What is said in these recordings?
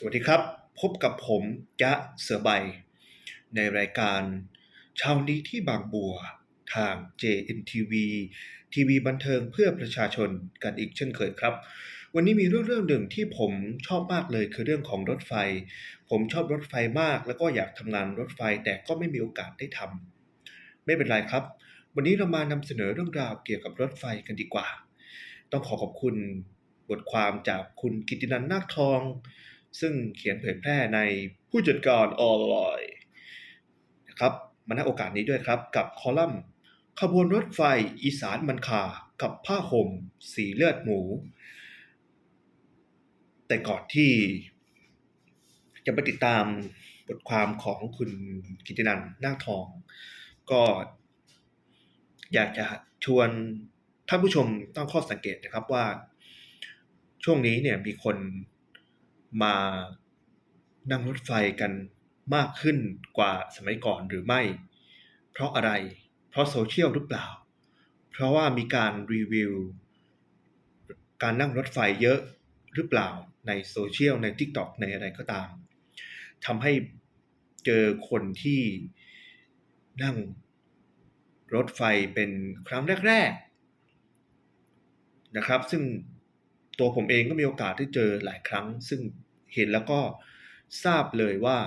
สวัสดีครับ พบกับผมยะเสือใบ ในรายการเช้านี้ที่บางบัวทาง JNTV ทีวีบันเทิงเพื่อประชาชนกันอีกเช่นเคยครับ วันนี้มีเรื่องเรื่องหนึ่งที่ผมชอบมากเลยคือเรื่องของรถไฟ ผมชอบรถไฟมาก แล้วก็อยากทำงานรถไฟแต่ก็ไม่มีโอกาสได้ทำไม่เป็นไรครับ วันนี้เรามานำเสนอเรื่องราวเกี่ยวกับรถไฟกันดีกว่า ต้องขอขอบคุณบทความจากคุณกิตตินันท์นาคทอง ซึ่งเขียนเผยแพร่ในผู้จัดการออนไลน์นะครับมาณโอกาสนี้ด้วยครับกับคอลัมน์ขบวนรถไฟอีสานมันคากับผ้าห่มสีเลือดหมู แต่ก่อนที่จะไปติดตามบทความของคุณกิตินันท์นาคทอง ก็อยากจะชวนท่านผู้ชมตั้งข้อสังเกตนะครับว่า ช่วงนี้เนี่ยมีคน มานั่งรถไฟกันมากขึ้นกว่าสมัยก่อนหรือไม่ เพราะอะไร เพราะโซเชียลหรือเปล่า เพราะว่ามีการรีวิว การนั่งรถไฟเยอะหรือเปล่าในโซเชียลใน TikTok ในอะไรก็ตามทำให้เจอคนที่นั่งรถไฟเป็นครั้งแรก ๆ นะครับ ซึ่ง ตัวผมเองก็มีโอกาสได้เจอหลายครั้ง ซึ่งเห็นแล้วก็ทราบเลยว่า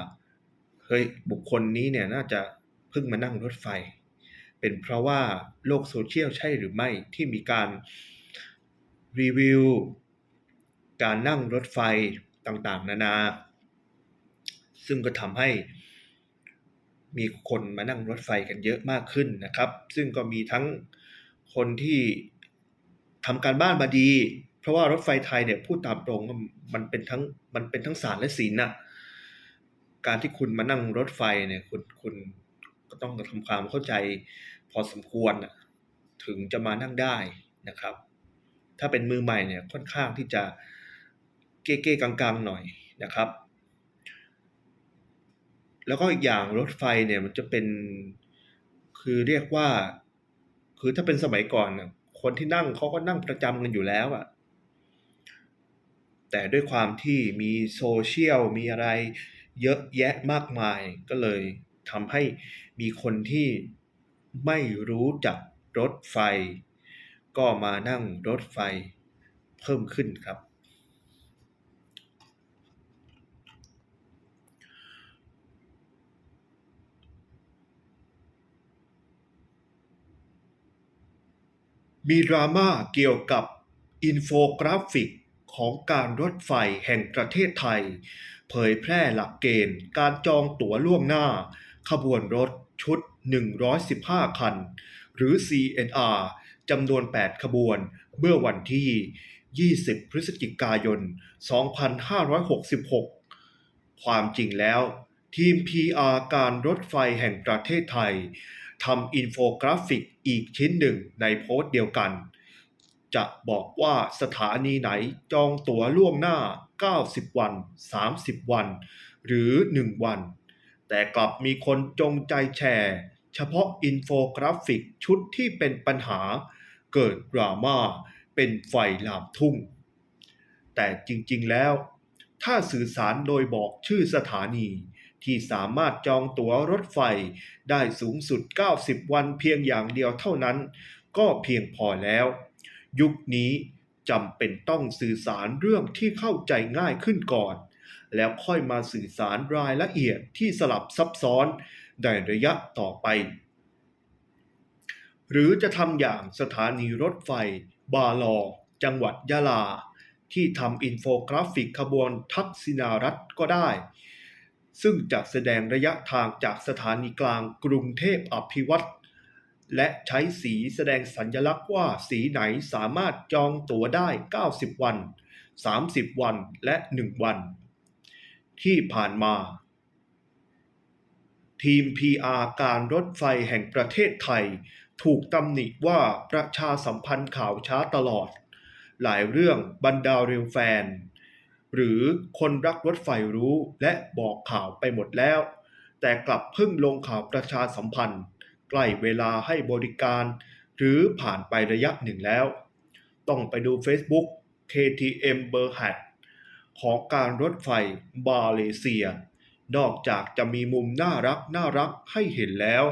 เฮ้ยบุคคลนี้เนี่ยน่าจะเพิ่งมานั่งรถไฟ เป็นเพราะว่าโลกโซเชียลใช่หรือไม่ที่มีการรีวิวการนั่งรถไฟต่างๆ นานา ซึ่งก็ทำให้มีคนมานั่งรถไฟกันเยอะมากขึ้นนะครับ ซึ่งก็มีทั้งคนที่ทำการบ้านมาดี เพราะว่ารถไฟไทยเนี่ยพูดตามตรงว่ามันเป็นทั้งมันเป็นทั้งศาสตร์และศิลน่ะการที่คุณมานั่งรถไฟเนี่ยคุณคุณก็ต้องทำความเข้าใจพอสมควรน่ะถึงจะมานั่งได้นะครับ ถ้าเป็นมือใหม่เนี่ยค่อนข้างที่จะเก้ๆกังๆหน่อยนะครับ แล้วก็อีกอย่างรถไฟเนี่ยมันจะเป็นคือเรียกว่า คือถ้าเป็นสมัยก่อนคนที่นั่งเขาก็นั่งประจำกันอยู่แล้วอะ แต่ด้วยความที่มีโซเชียลมีอะไรเยอะแยะมากมายก็เลยทำให้มีคนที่ไม่รู้จักรถไฟ ก็มานั่งรถไฟเพิ่มขึ้นครับ มีดราม่าเกี่ยวกับอินโฟกราฟิก ของการรถไฟแห่งประเทศไทย เผยแพร่หลักเกณฑ์การจองตั๋วล่วงหน้า ขบวนรถชุด 115 คัน หรือ CNR จำนวน 8 ขบวน เมื่อวันที่ 20 พฤศจิกายน 2566 ความจริงแล้ว ทีม PR การรถไฟแห่งประเทศไทยทำอินโฟกราฟิกอีกชิ้นหนึ่งในโพสต์เดียวกัน จะบอกว่าสถานีไหนจองตั๋วล่วงหน้า 90 วัน 30 วัน หรือ 1 วัน แต่กลับมีคนจงใจแชร์ เฉพาะอินโฟกราฟิกชุดที่เป็นปัญหา เกิดดราม่าเป็นไฟลามทุ่ง แต่จริงๆแล้ว ถ้าสื่อสารโดยบอกชื่อสถานีที่สามารถจองตั๋วรถไฟได้สูงสุด 90 วันเพียงอย่างเดียวเท่านั้น ก็เพียงพอแล้ว ยุคนี้จำเป็นต้องสื่อสารเรื่องที่เข้าใจง่ายขึ้นก่อน แล้วค่อยมาสื่อสารรายละเอียดที่สลับซับซ้อนในระยะต่อไป หรือจะทำอย่างสถานีรถไฟ บาลอ จังหวัดยะลา ที่ทำอินโฟกราฟิกขบวนทักษิณารัฐก็ได้ ซึ่งจะแสดงระยะทางจากสถานีกลางกรุงเทพอภิวัตร และใช้สีแสดงสัญลักษณ์ว่าสีไหนสามารถจองตั๋วได้ 90 วัน 30 วันและ 1 วัน ที่ผ่านมา ทีม PR การรถไฟแห่งประเทศไทย ถูกตำหนิว่าประชาสัมพันธ์ข่าวช้าตลอด หลายเรื่องบรรดาเรลแฟน หรือคนรักรถไฟรู้และบอกข่าวไปหมดแล้ว แต่กลับเพิ่งลงข่าวประชาสัมพันธ์ ใกล้เวลาให้บริการ หรือผ่านไประยะหนึ่งแล้ว ต้องไปดู Facebook KTM เบอร์หัดของการรถไฟมาเลเซีย นอกจากจะมีมุมน่ารักน่ารักให้เห็นแล้ว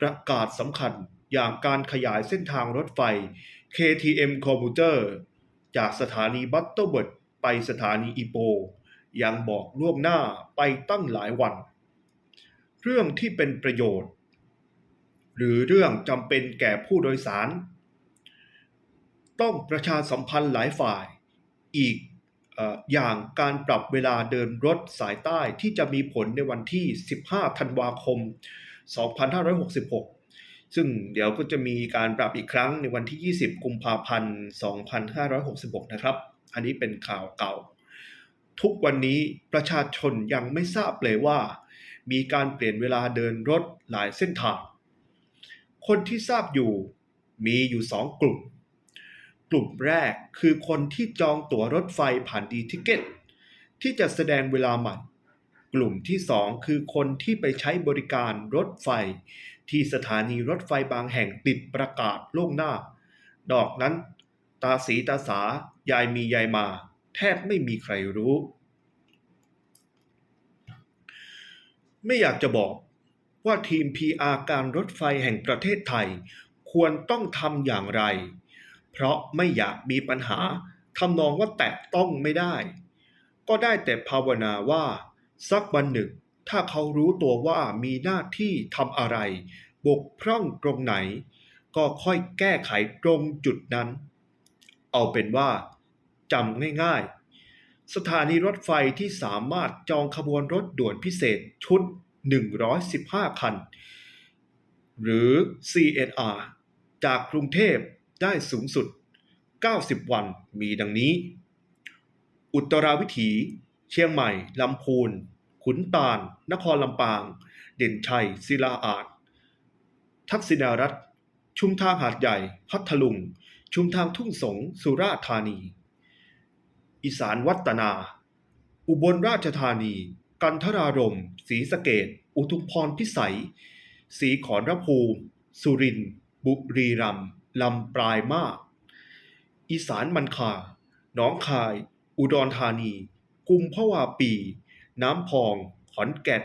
ประกาศสำคัญอย่างการขยายเส้นทางรถไฟ KTM Commuter จากสถานีบัตเตอร์เบิร์ดไปสถานีอีโป ยังบอกล่วงหน้าไปตั้งหลายวัน เรื่องที่เป็นประโยชน์ หรือเรื่องจำเป็นแก่ผู้โดยสาร ต้องประชาสัมพันธ์หลายฝ่ายอีกออย่างการปรับเวลาเดินรถสายใต้ที่จะมีผลในวันที่ 15 ธันวาคม 2566 ซึ่งเดี๋ยวก็จะมีการปรับอีกครั้งในวันที่ 20 กุมภาพันธ์ 2566 นะครับ อันนี้เป็นข่าวเก่า ทุกวันนี้ประชาชนยังไม่ทราบเลยว่า มีการเปลี่ยนเวลาเดินรถหลายเส้นทาง คนที่ทราบอยู่มีอยู่สองกลุ่ม กลุ่มแรกคือคนที่จองตั๋วรถไฟผ่านดีทิเก็ตที่จะแสดงเวลาใหม่กลุ่มที่สองคือคนที่ไปใช้บริการรถไฟ ที่สถานีรถไฟบางแห่งติดประกาศล่วงหน้า ดอกนั้น ตาสีตาสายายมียายมา แทบไม่มีใครรู้ ไม่อยากจะบอก ว่าทีม PR การรถไฟแห่งประเทศไทย ควรต้องทำอย่างไร เพราะไม่อยากมีปัญหาทำนองว่าแตะต้องไม่ได้ ก็ได้แต่ภาวนาว่า สักวันหนึ่ง ถ้าเขารู้ตัวว่ามีหน้าที่ทำอะไร บกพร่องตรงไหน ก็ค่อยแก้ไขตรงจุดนั้น เอาเป็นว่าจำง่ายๆ สถานีรถไฟที่สามารถจองขบวนรถด่วนพิเศษชุด 115 คัน หรือ CNR จากกรุงเทพได้สูงสุด 90 วันมีดังนี้ อุตราวิถี เชียงใหม่ ลำพูน ขุนตาล นครลำปาง เด่นชัย ศิลาอาจทักษิณารัฐ ชุมทางหาดใหญ่ พัทลุง ชุมทางทุ่งสง สุราษฎร์ธานี อีสานวัฒนา อุบลราชธานี กันทรารมศรีสะเกดอุทุมพรพิสัยศรีขอนรภูมิ สุรินทร์บุรีรัมย์ลำปลายมาอีสานมันคาหนองคาย อุดรธานี กุมภาวาปี น้ำพอง ขอนแก่น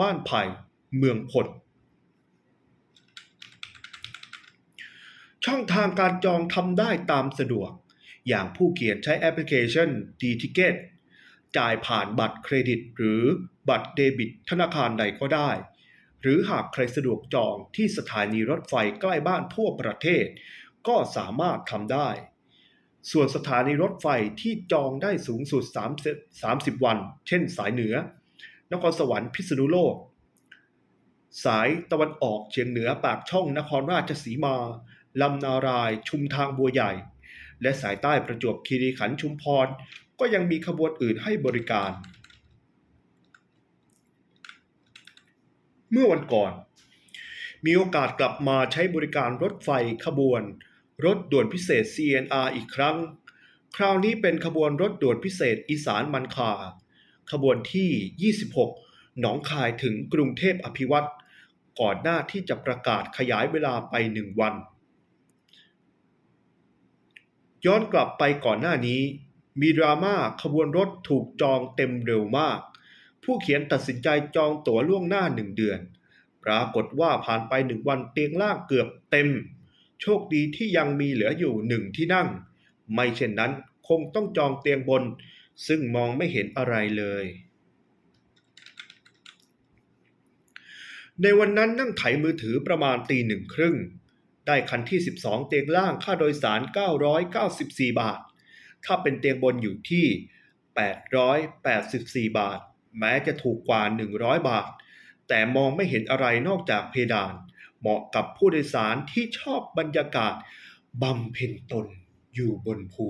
บ้านไผ่ เมืองพลช่องทางการจองทำได้ตามสะดวก อย่างผู้เขียนใช้แอปพลิเคชัน D-Ticket จ่ายผ่านบัตรเครดิต หรือบัตรเดบิต ธนาคารใดก็ได้ หรือหากใครสะดวกจองที่สถานีรถไฟใกล้บ้านทั่วประเทศ ก็สามารถทำได้ ส่วนสถานีรถไฟที่จองได้สูงสุด 30 วัน เช่นสายเหนือ นครสวรรค์พิษณุโลก สายตะวันออกเฉียงเหนือปากช่องนครราชสีมาลำนาราย ชุมทางบัวใหญ่ และสายใต้ประจวบคีรีขันธ์ชุมพร ก็ยังมีขบวนอื่นให้บริการ เมื่อวันก่อน มีโอกาสกลับมาใช้บริการรถไฟขบวน รถด่วนพิเศษ CNR อีกครั้ง คราวนี้เป็นขบวนรถด่วนพิเศษอีสานมันคา ขบวนที่ 26 หนองคายถึงกรุงเทพอภิวัตรก่อนหน้าที่จะประกาศขยายเวลาไปหนึ่งวัน ย้อนกลับไปก่อนหน้านี้ มีดราม่าขบวนรถถูกจองเต็มเร็วมาก ผู้เขียนตัดสินใจจองตั๋วล่วงหน้าหนึ่งเดือน ปรากฏว่าผ่านไปหนึ่งวันเตียงล่างเกือบเต็ม โชคดีที่ยังมีเหลืออยู่หนึ่งที่นั่ง ไม่เช่นนั้นคงต้องจองเตียงบน ซึ่งมองไม่เห็นอะไรเลย ในวันนั้นนั่งไถมือถือประมาณตีหนึ่งครึ่งได้คันที่ 12 เตียงล่างค่าโดยสาร 994 บาท ถ้าเป็นเตียงบนอยู่ที่ 884 บาท แม้จะถูกกว่า 100 บาท แต่มองไม่เห็นอะไรนอกจากเพดาน เหมาะกับผู้โดยสารที่ชอบบรรยากาศบำเพ็ญตนอยู่บนภู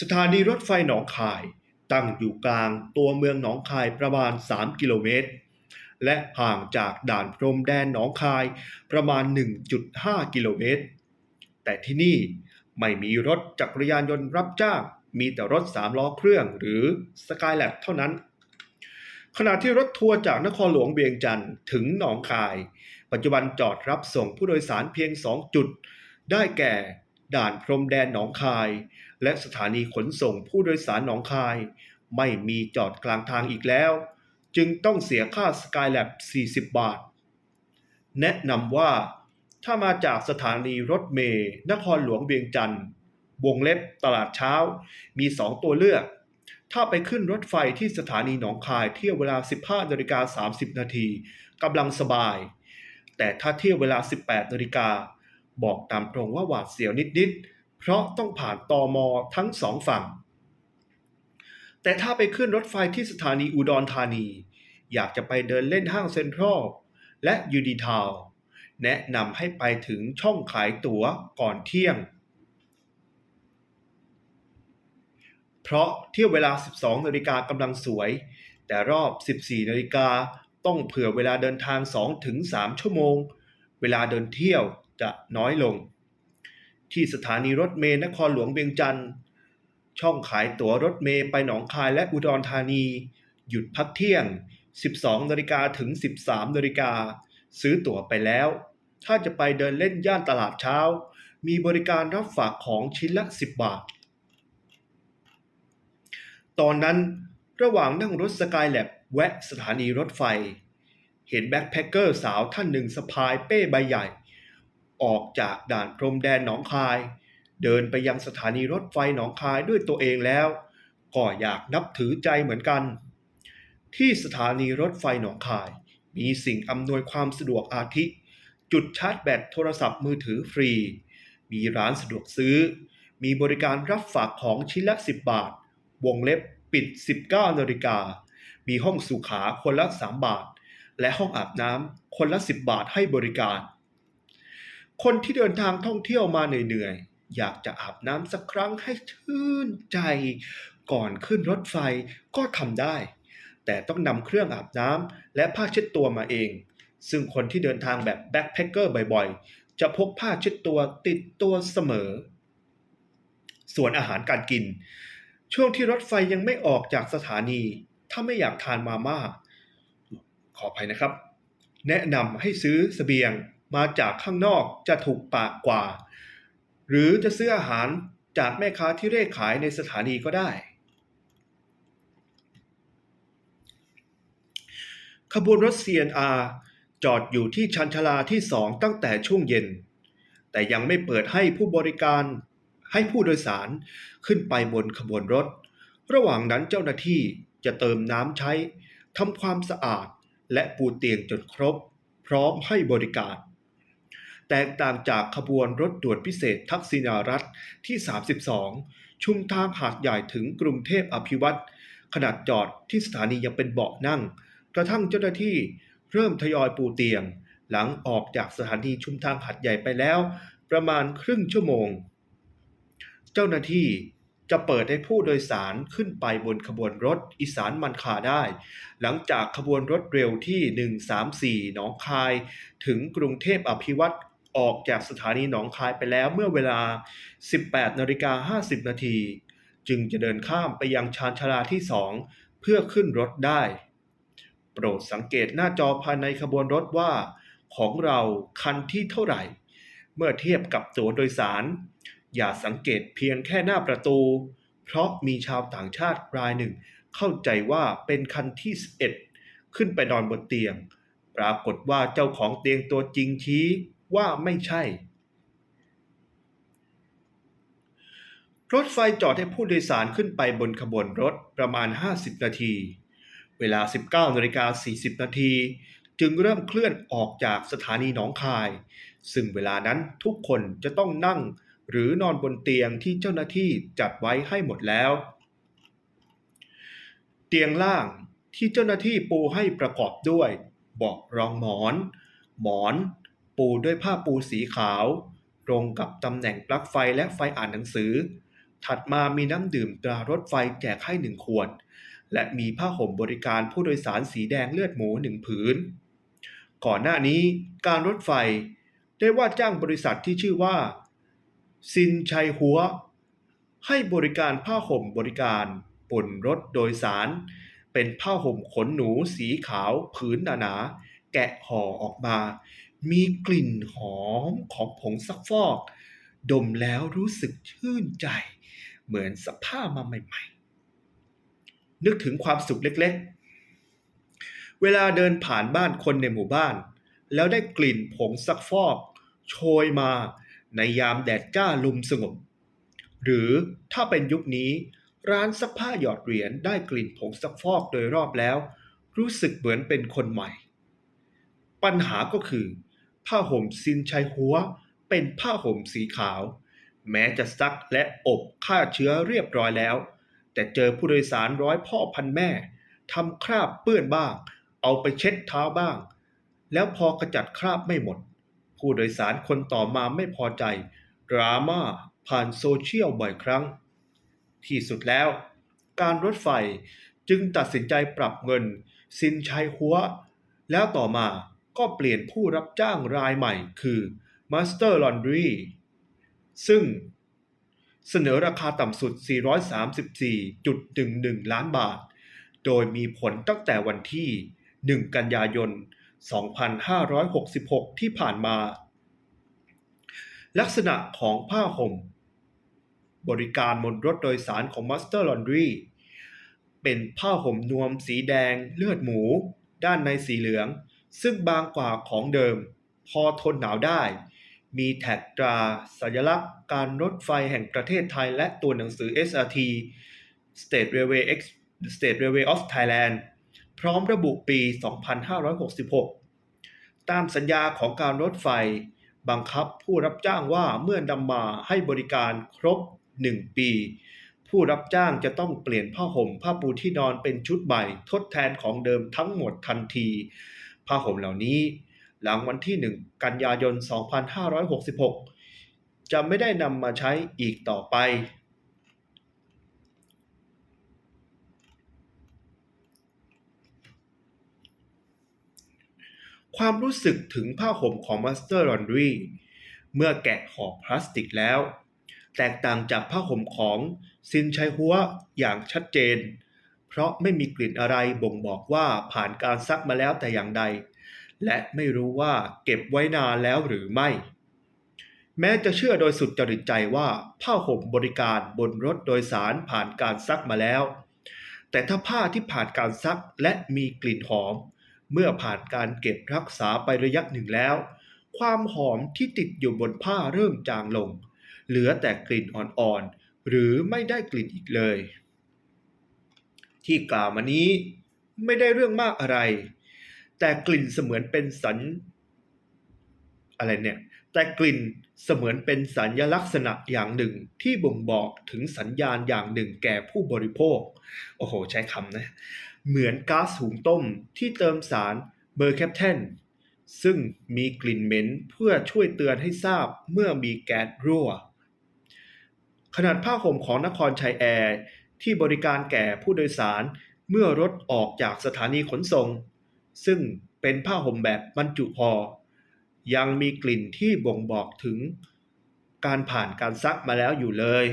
สถานีรถไฟหนองคายตั้งอยู่กลางตัวเมืองหนองคายประมาณ 3 กิโลเมตร และห่างจากด่านพรมแดนหนองคายประมาณ 1.5 กิโลเมตร แต่ที่นี่ ไม่มีรถจักรยานยนต์รับจ้าง มีแต่รถสามล้อเครื่องหรือสกายแลบเท่านั้น ขณะที่รถทัวร์จากนครหลวงเวียงจันทร์ถึงหนองคาย ปัจจุบันจอดรับส่งผู้โดยสารเพียง 2 จุด ได้แก่ ด่านพรมแดนหนองคาย และสถานีขนส่งผู้โดยสารหนองคาย ไม่มีจอดกลางทางอีกแล้ว จึงต้องเสียค่าสกายแลบ40 บาท แนะนำว่า ถ้ามาจากสถานีรถเมล์นครหลวงเวียงจันทร์วงเล็บตลาดเช้า มี 2 ตัวเลือก ถ้าไปขึ้นรถไฟที่สถานีหนองคายเที่ยวเวลา 15นาฬิกา30 นาทีกำลังสบาย แต่ถ้าเที่ยวเวลา 18นาฬิกาบอกตามตรงว่าหวาดเสียวนิดๆ เพราะต้องผ่านตอมอทั้งสองฝั่ง แต่ถ้าไปขึ้นรถไฟที่สถานีอุดรธานี อยากจะไปเดินเล่นห้างเซ็นทรัลและยูดีทาวน์ แนะนำให้ไปถึงช่องขายตั๋วก่อนเที่ยง เพราะเที่ยวเวลา 12นาฬิกากำลังสวย แต่รอบ 14นาฬิกาต้องเผื่อเวลาเดินทาง 2-3 ชั่วโมง เวลาเดินเที่ยวจะน้อยลง ที่สถานีรถเมล์นครหลวงเวียงจันทร์ช่องขายตั๋วรถเมล์ไปหนองคายและอุดรธานี หยุดพักเที่ยง 12นาฬิกาถึง 13นาฬิกา ซื้อตั๋วไปแล้ว ถ้าจะไปเดินเล่นย่านตลาดเช้า มีบริการรับฝากของชิ้นละ 10 บาท ตอนนั้นระหว่างนั่งรถสกายแลบแวะสถานีรถไฟ เห็นแบ็คแพคเกอร์สาวท่านหนึ่งสะพายเป้ใบใหญ่ ออกจากด่านพรมแดนหนองคาย เดินไปยังสถานีรถไฟหนองคายด้วยตัวเองแล้ว ก็อยากนับถือใจเหมือนกัน ที่สถานีรถไฟหนองคาย มีสิ่งอำนวยความสะดวกอาทิ จุดชาร์จแบตโทรศัพท์มือถือฟรี มีร้านสะดวกซื้อ มีบริการรับฝากของชิ้นละ 10 บาท วงเล็บปิด 19นาฬิกา มีห้องสุขาคนละ 3 บาท และห้องอาบน้ำคนละ 10 บาทให้บริการ คนที่เดินทางท่องเที่ยวมาเหนื่อยๆ อยากจะอาบน้ำสักครั้งให้ชื่นใจ ก่อนขึ้นรถไฟก็ทำได้ แต่ต้องนำเครื่องอาบน้ำและผ้าเช็ดตัวมาเอง ซึ่งคนที่เดินทางแบบแบ็คแพคเกอร์บ่อยๆ จะพกผ้าเช็ดตัวติดตัวเสมอ ส่วนอาหารการกิน ช่วงที่รถไฟยังไม่ออกจากสถานี ถ้าไม่อยากทานมาม่า ขออภัยนะครับ แนะนำให้ซื้อสเสบียงมาจากข้างนอกจะถูกปากกว่า หรือจะซื้ออาหารจากแม่ค้าที่เร่ขายในสถานีก็ได้ ขบวนรถ CNR จอดอยู่ที่ชันชลาที่สองตั้งแต่ช่วงเย็น แต่ยังไม่เปิดให้ผู้บริการให้ผู้โดยสารขึ้นไปบนขบวนรถ ระหว่างนั้นเจ้าหน้าที่จะเติมน้ำใช้ทำความสะอาดและปูเตียงจนครบ พร้อมให้บริการ แตกต่างจากขบวนรถด่วนพิเศษทักษิณารัฐที่ 32 ชุมทางหาดใหญ่ถึงกรุงเทพอภิวัตรขนาดจอดที่สถานียังเป็นเบาะนั่ง กระทั่งเจ้าหน้าที่เริ่มทยอยปูเตียง หลังออกจากสถานีชุมทางหาดใหญ่ไปแล้ว ประมาณครึ่งชั่วโมง เจ้าหน้าที่จะเปิดให้ผู้โดยสารขึ้นไปบนขบวนรถอีสานมันคาได้ หลังจากขบวนรถเร็วที่ 134 หนองคาย ถึงกรุงเทพอภิวัตรออกจากสถานีหนองคายไปแล้วเมื่อเวลา 18นาฬิกา50 นาที จึงจะเดินข้ามไปยังชานชาลาที่ 2 เพื่อขึ้นรถได้ โปรดสังเกตหน้าจอภายในขบวนรถว่า ของเราคันที่เท่าไหร่ เมื่อเทียบกับตั๋วโดยสาร อย่าสังเกตเพียงแค่หน้าประตู เพราะมีชาวต่างชาติรายหนึ่ง เข้าใจว่าเป็นคันที่ 11 ขึ้นไปนอนบนเตียง ปรากฏว่าเจ้าของเตียงตัวจริงชี้ว่าไม่ใช่ รถไฟจอดให้ผู้โดยสารขึ้นไปบนขบวนรถประมาณ 50 นาที เวลา 19นาฬิกา40 นาทีจึงเริ่มเคลื่อนออกจากสถานีหนองคาย ซึ่งเวลานั้นทุกคนจะต้องนั่งหรือนอนบนเตียงที่เจ้าหน้าที่จัดไว้ให้หมดแล้ว เตียงล่างที่เจ้าหน้าที่ปูให้ประกอบด้วยเบาะรองหมอน หมอน ปูด้วยผ้าปูสีขาว ตรงกับตำแหน่งปลั๊กไฟและไฟอ่านหนังสือ ถัดมามีน้ำดื่มตรารถไฟแจกให้หนึ่งขวด และมีผ้าห่มบริการผู้โดยสารสีแดงเลือดหมูหนึ่งผืน ก่อนหน้านี้การรถไฟได้ว่าจ้างบริษัทที่ชื่อว่า ซินชัยหัว ให้บริการผ้าห่มบริการบนรถโดยสาร เป็นผ้าห่มขนหนูสีขาวผืนหนาๆแกะห่อออกมา มีกลิ่นหอมของผงซักฟอก ดมแล้วรู้สึกชื่นใจ เหมือนสภาพมาใหม่ นึกถึงความสุขเล็กๆ เวลาเดินผ่านบ้านคนในหมู่บ้าน แล้วได้กลิ่นผงซักฟอกโชยมาในยามแดดจ้าลุมสงบ หรือถ้าเป็นยุคนี้ร้านซักผ้าหยอดเหรียญได้กลิ่นผงซักฟอกโดยรอบแล้ว รู้สึกเหมือนเป็นคนใหม่ ปัญหาก็คือ ผ้าห่มซินชัยหัวเป็นผ้าห่มสีขาว แม้จะซักและอบฆ่าเชื้อเรียบร้อยแล้ว แต่เจอผู้โดยสารร้อยพ่อพันแม่ทำคราบเปื้อนบ้าง เอาไปเช็ดเท้าบ้าง แล้วพอกระจัดคราบไม่หมด ผู้โดยสารคนต่อมาไม่พอใจ ดราม่าผ่านโซเชียลบ่อยครั้ง ที่สุดแล้ว การรถไฟจึงตัดสินใจปรับเงิน สินชัยหัว แล้วต่อมาก็เปลี่ยนผู้รับจ้างรายใหม่คือ Master Laundry ซึ่ง เสนอราคาต่ำสุด 434.11 ล้านบาท โดยมีผลตั้งแต่วันที่ 1 กันยายน 2566 ที่ผ่านมา ลักษณะของผ้าห่ม บริการบนรถโดยสารของ Master Laundry เป็นผ้าห่มนวมสีแดงเลือดหมู ด้านในสีเหลือง ซึ่งบางกว่าของเดิม พอทนหนาวได้ มีแท็กตราสัญลักษณ์การรถไฟแห่งประเทศไทย และตัวหนังสือ SRT State Railway X State Railway of Thailand พร้อมระบุปี 2566 ตามสัญญาของการรถไฟ บังคับผู้รับจ้างว่าเมื่อนำมาให้บริการครบ 1 ปี ผู้รับจ้างจะต้องเปลี่ยนผ้าห่มผ้าปูที่นอนเป็นชุดใหม่ทดแทนของเดิมทั้งหมดทันที ผ้าห่มเหล่านี้ หลังวันที่ 1 กันยายน 2566 จะไม่ได้นำมาใช้อีกต่อไป ความรู้สึกถึงผ้าห่มของ Master Laundry เมื่อแกะห่อพลาสติกแล้ว แตกต่างจากผ้าห่มของซินชัยหัวอย่างชัดเจน เพราะไม่มีกลิ่นอะไรบ่งบอกว่าผ่านการซักมาแล้วแต่อย่างใด และไม่รู้ว่าเก็บไว้นานแล้วหรือไม่ แม้จะเชื่อโดยสุดจริตใจว่าผ้าห่มบริการบนรถโดยสารผ่านการซักมาแล้ว แต่ถ้าผ้าที่ผ่านการซักและมีกลิ่นหอม เมื่อผ่านการเก็บรักษาไประยะหนึ่งแล้ว ความหอมที่ติดอยู่บนผ้าเริ่มจางลง เหลือแต่กลิ่นอ่อนๆหรือไม่ได้กลิ่นอีกเลย ที่กล่าวมานี้ไม่ได้เรื่องมากอะไร แต่กลิ่นเสมือนเป็นสัญอะไรเนี่ย แต่กลิ่นเสมือนเป็นสัญลักษณะอย่างหนึ่งที่บ่งบอกถึงสัญญาณอย่างหนึ่งแก่ผู้บริโภค โอ้โห ใช้คำนะ เหมือนก๊าซหุงต้มที่เติมสารเบอร์แคปเทนซึ่งมีกลิ่นเหม็นเพื่อช่วยเตือนให้ทราบเมื่อมีแก๊สรั่ว ขนาดผ้าห่มของนครชัยแอร์ที่บริการแก่ผู้โดยสารเมื่อรถออกจากสถานีขนส่ง ซึ่งเป็นผ้าห่มแบบบรรจุห่อยังมีกลิ่นที่บ่งบอกถึงการผ่านการซักมาแล้วอยู่เลย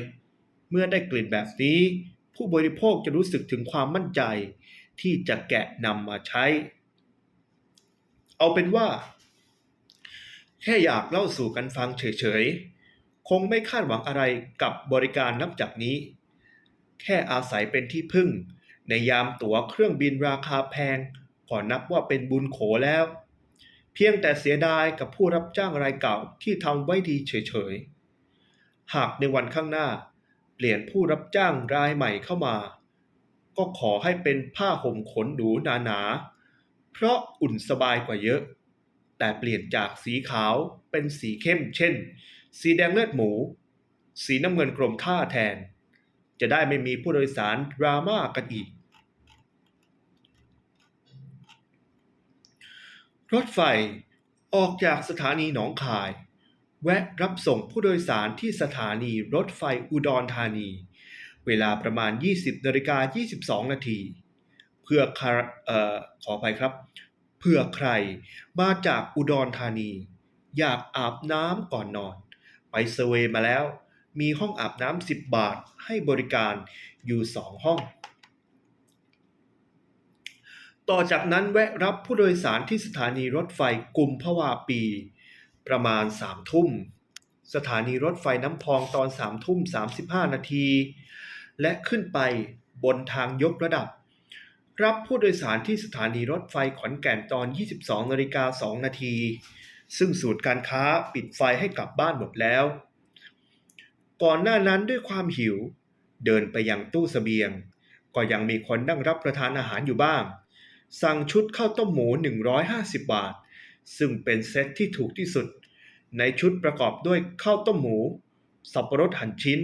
เมื่อได้กลิ่นแบบนี้ ผู้บริโภคจะรู้สึกถึงความมั่นใจ ที่จะแกะนำมาใช้ เอาเป็นว่า แค่อยากเล่าสู่กันฟังเฉยๆ คงไม่คาดหวังอะไรกับบริการนับจากนี้ แค่อาศัยเป็นที่พึ่ง ในยามตั๋วเครื่องบินราคาแพง ก็นับว่าเป็นบุญโขแล้ว เพียงแต่เสียดายกับผู้รับจ้างรายเก่าที่ทำไว้ดีเฉยๆ หากในวันข้างหน้า เปลี่ยนผู้รับจ้างรายใหม่เข้ามา ก็ขอให้เป็นผ้าห่มขนหนูหนาๆ เพราะอุ่นสบายกว่าเยอะ แต่เปลี่ยนจากสีขาวเป็นสีเข้ม เช่น สีแดงเลือดหมู สีน้ำเงินกรมท่าแทน จะได้ไม่มีผู้โดยสารดราม่ากันอีก รถไฟออกจากสถานีหนองคาย แวะรับส่งผู้โดยสารที่สถานีรถไฟอุดรธานี เวลาประมาณ 20นาฬิกา22 นาทีเพื่อใครเอ่อขออภัยครับ เพื่อใครมาจากอุดรธานี อยากอาบน้ำก่อนนอน ไปเซเวมาแล้ว มีห้องอาบน้ำ10 บาทให้บริการอยู่ 2 ห้อง ต่อจากนั้นแวะรับผู้โดยสารที่สถานีรถไฟกุมภาวาปี ประมาณ3ทุ่ม สถานีรถไฟน้ำพองตอนสามทุ่มสามสิบห้านาที และขึ้นไปบนทางยกระดับ รับผู้โดยสารที่สถานีรถไฟขอนแก่นตอน 22นาฬิกา2นาที ซึ่งศูนย์การค้าปิดไฟให้กลับบ้านหมดแล้ว ก่อนหน้านั้นด้วยความหิว เดินไปยังตู้เสบียง ก็ยังมีคนนั่งรับประทานอาหารอยู่บ้าง สั่งชุดข้าวต้มหมู 150 บาท ซึ่งเป็นเซตที่ถูกที่สุด ในชุดประกอบด้วยข้าวต้มหมู สับปะรดหั่นชิ้น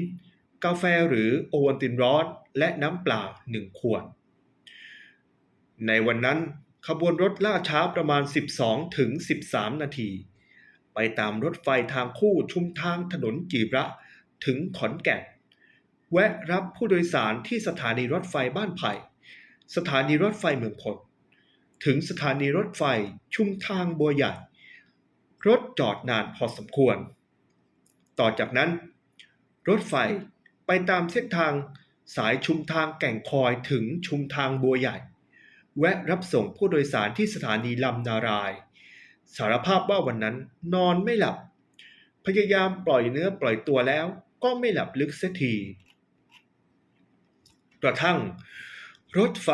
กาแฟหรือโอวัลตินร้อน และน้ำเปล่า 1 ขวด ในวันนั้นขบวนรถล่าช้าประมาณ 12 ถึง 13 นาที ไปตามรถไฟทางคู่ชุมทางถนนจีบระ ถึงขอนแก่น แวะรับผู้โดยสารที่สถานีรถไฟบ้านไผ่ สถานีรถไฟเมืองพล ถึงสถานีรถไฟชุมทางบัวใหญ่ รถจอดนานพอสมควร ต่อจากนั้น รถไฟไปตามเส้นทางสายชุมทางแก่งคอยถึงชุมทางบัวใหญ่ แวะรับส่งผู้โดยสารที่สถานีลำนาราย สารภาพว่าวันนั้นนอนไม่หลับ พยายามปล่อยเนื้อปล่อยตัวแล้วก็ไม่หลับลึกเสียที กระทั่ง รถไฟ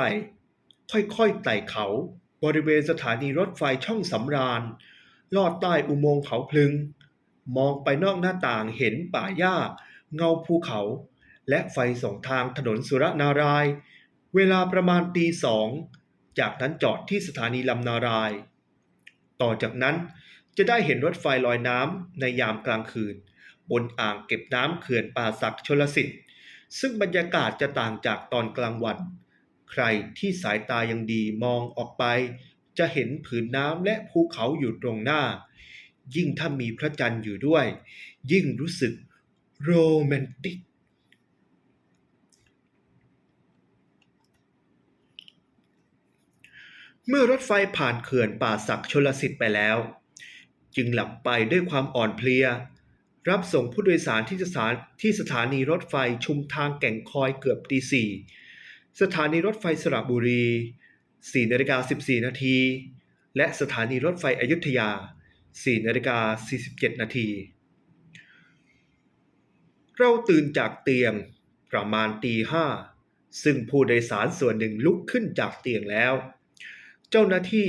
ค่อยๆไต่เขา บริเวณสถานีรถไฟช่องสำราญ ลอดใต้อุโมงค์เขาพลึง มองไปนอกหน้าต่างเห็นป่าหญ้า เงาภูเขา และไฟสองทางถนนสุรนาราย เวลาประมาณตีสอง จากนั้นจอดที่สถานีลำนาราย ต่อจากนั้นจะได้เห็นรถไฟลอยน้ำในยามกลางคืน บนอ่างเก็บน้ำเขื่อนป่าศักชลสิทธิ์ ซึ่งบรรยากาศจะต่างจากตอนกลางวัน ใครที่สายตายังดีมองออกไป จะเห็นผืนน้ำและภูเขาอยู่ตรงหน้า ยิ่งถ้ามีพระจันทร์อยู่ด้วย ยิ่งรู้สึกโรแมนติก เมื่อรถไฟผ่านเขื่อนป่าศักชลสิทธิ์ไปแล้ว จึงหลับไปด้วยความอ่อนเพลีย รับส่งผู้โดยสารที่สถานที่สถานีรถไฟชุมทางแก่งคอยเกือบตีสี่ สถานีรถไฟสระบุรี 4นาฬิกา14 นาที และสถานีรถไฟอยุธยา 4นาฬิกา47 นาที เราตื่นจากเตียงประมาณตีห้าซึ่งผู้โดยสารส่วนหนึ่งลุกขึ้นจากเตียงแล้ว เจ้าหน้าที่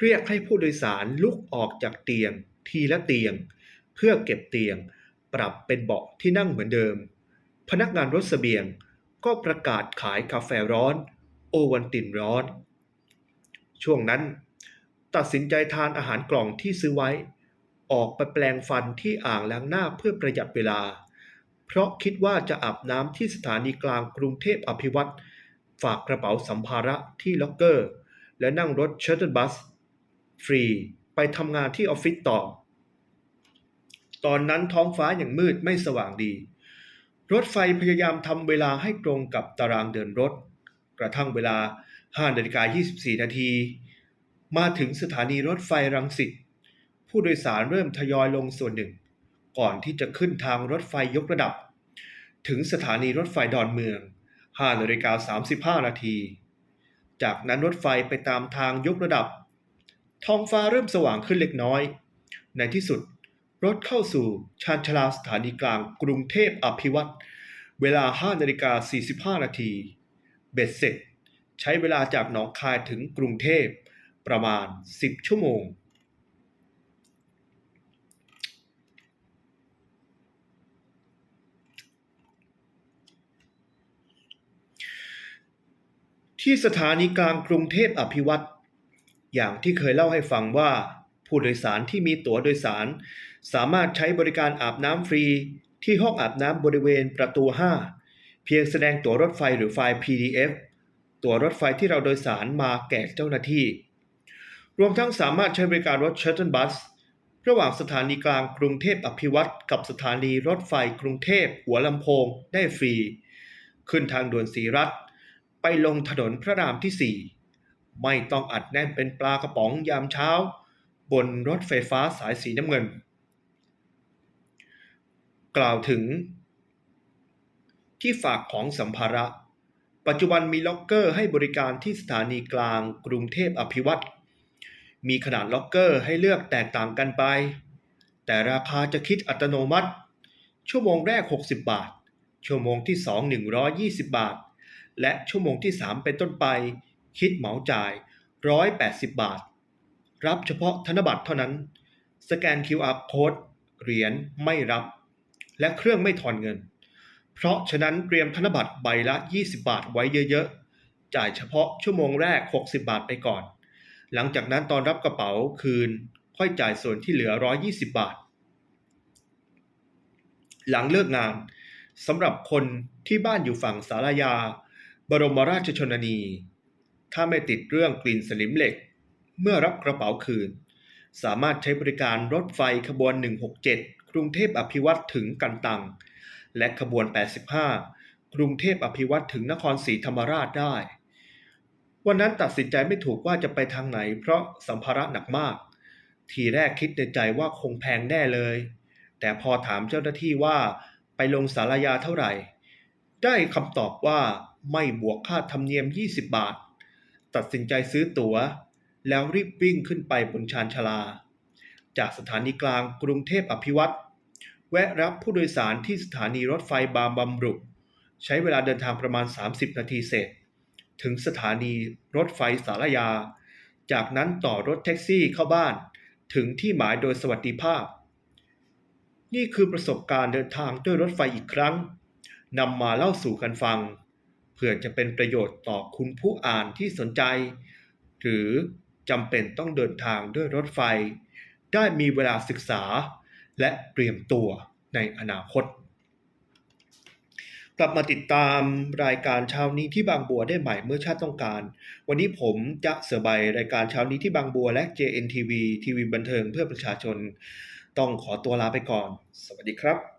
เรียกให้ผู้โดยสารลุกออกจากเตียง ทีละเตียง เพื่อเก็บเตียง ปรับเป็นเบาะที่นั่งเหมือนเดิม พนักงานรถเสบียง ก็ประกาศขายกาแฟร้อน โอวันตินร้อน ช่วงนั้น ตัดสินใจทานอาหารกล่องที่ซื้อไว้ ออกไปแปลงฟันที่อ่างล้างหน้าเพื่อประหยัดเวลา เพราะคิดว่าจะอาบน้ำที่สถานีกลางกรุงเทพอภิวัตรฝากกระเป๋าสัมภาระที่ล็อกเกอร์ และนั่งรถเชัตเติลบัส ฟรีไปทำงานที่ออฟฟิศต่อ ตอนนั้นท้องฟ้าอย่างมืดไม่สว่างดี รถไฟพยายามทำเวลาให้ตรงกับตารางเดินรถ กระทั่งเวลา5นาฬิกา24 นาที มาถึงสถานีรถไฟรังสิต ผู้โดยสารเริ่มทยอยลงส่วนหนึ่ง ก่อนที่จะขึ้นทางรถไฟยกระดับ ถึงสถานีรถไฟดอนเมือง 5นาฬิกา35 นาที จากนั้นรถไฟไปตามทางยกระดับ ท้องฟ้าเริ่มสว่างขึ้นเล็กน้อย ในที่สุด รถเข้าสู่ชานชาลาสถานีกลางกรุงเทพอภิวัตรเวลา 5นาฬิกา45 นาที เบ็ดเสร็จ ใช้เวลาจากหนองคายถึงกรุงเทพประมาณ 10 ชั่วโมง ที่สถานีกลางกรุงเทพอภิวัตรอย่างที่เคยเล่าให้ฟังว่า ผู้โดยสารที่มีตั๋วโดยสาร สามารถใช้บริการอาบน้ำฟรี ที่ห้องอาบน้ำบริเวณประตู 5 เพียงแสดงตั๋วรถไฟหรือไฟล์ PDF ตั๋วรถไฟที่เราโดยสารมาแก่เจ้าหน้าที่ รวมทั้งสามารถใช้บริการรถชัตเติลบัสระหว่างสถานีกลางกรุงเทพอภิวัตรกับสถานีรถไฟกรุงเทพหัวลำโพงได้ฟรี ขึ้นทางด่วนสีรัฐ ไปลงถนนพระรามที่ 4 ไม่ต้องอัดแน่นเป็นปลากระป๋องยามเช้า บนรถไฟฟ้าสายสีน้ำเงิน กล่าวถึง ที่ฝากของสัมภาระ ปัจจุบันมีล็อกเกอร์ให้บริการที่สถานีกลางกรุงเทพอภิวัตรมีขนาดล็อกเกอร์ให้เลือกแตกต่างกันไป แต่ราคาจะคิดอัตโนมัติ ชั่วโมงแรก 60 บาท ชั่วโมงที่ 2 120 บาท และชั่วโมงที่ 3 เป็นต้นไป คิดเหมาจ่าย 180 บาท รับเฉพาะธนบัตรเท่านั้น สแกน QR Code เหรียญไม่รับ และเครื่องไม่ถอนเงิน เพราะฉะนั้นเตรียมธนบัตรใบละ 20 บาทไว้เยอะๆ จ่ายเฉพาะชั่วโมงแรก 60 บาทไปก่อน หลังจากนั้นตอนรับกระเป๋าคืน ค่อยจ่ายส่วนที่เหลือ 120 บาท หลังเลิกงานสำหรับคนที่บ้านอยู่ฝั่งสารยา บรมราชชนนี ถ้าไม่ติดเรื่องกลิ่นสนิมเหล็ก เมื่อรับกระเป๋าคืน สามารถใช้บริการรถไฟขบวน 167 กรุงเทพอภิวัตถึงกันตัง และขบวน 85 กรุงเทพอภิวัตถึงนครศรีธรรมราชได้ วันนั้นตัดสินใจไม่ถูกว่าจะไปทางไหน เพราะสัมภาระหนักมาก ทีแรกคิดในใจว่าคงแพงแน่เลย แต่พอถามเจ้าหน้าที่ว่าไปลงสารยาเท่าไหร่ ได้คำตอบว่าไม่บวกค่าธรรมเนียม 20 บาท ตัดสินใจซื้อตั๋ว แล้วรีบวิ่งขึ้นไปบนชานชาลา จากสถานีกลางกรุงเทพอภิวัตรแวะรับผู้โดยสารที่สถานีรถไฟบางบำรุ ใช้เวลาเดินทางประมาณ 30 นาทีเสร็จถึงสถานีรถไฟสารยา จากนั้นต่อรถแท็กซี่เข้าบ้าน ถึงที่หมายโดยสวัสดิภาพ นี่คือประสบการณ์เดินทางด้วยรถไฟอีกครั้งนำมาเล่าสู่กันฟัง เพื่อจะเป็นประโยชน์ต่อคุณผู้อ่านที่สนใจ หรือจำเป็นต้องเดินทางด้วยรถไฟ ได้มีเวลาศึกษาและเตรียมตัวในอนาคต กลับมาติดตามรายการเช้านี้ที่บางบัวได้ใหม่เมื่อชาติต้องการ วันนี้ผมจะเสือใบรายการเช้านี้ที่บางบัวและ JNTV ทีวีบันเทิงเพื่อประชาชน ต้องขอตัวลาไปก่อน สวัสดีครับ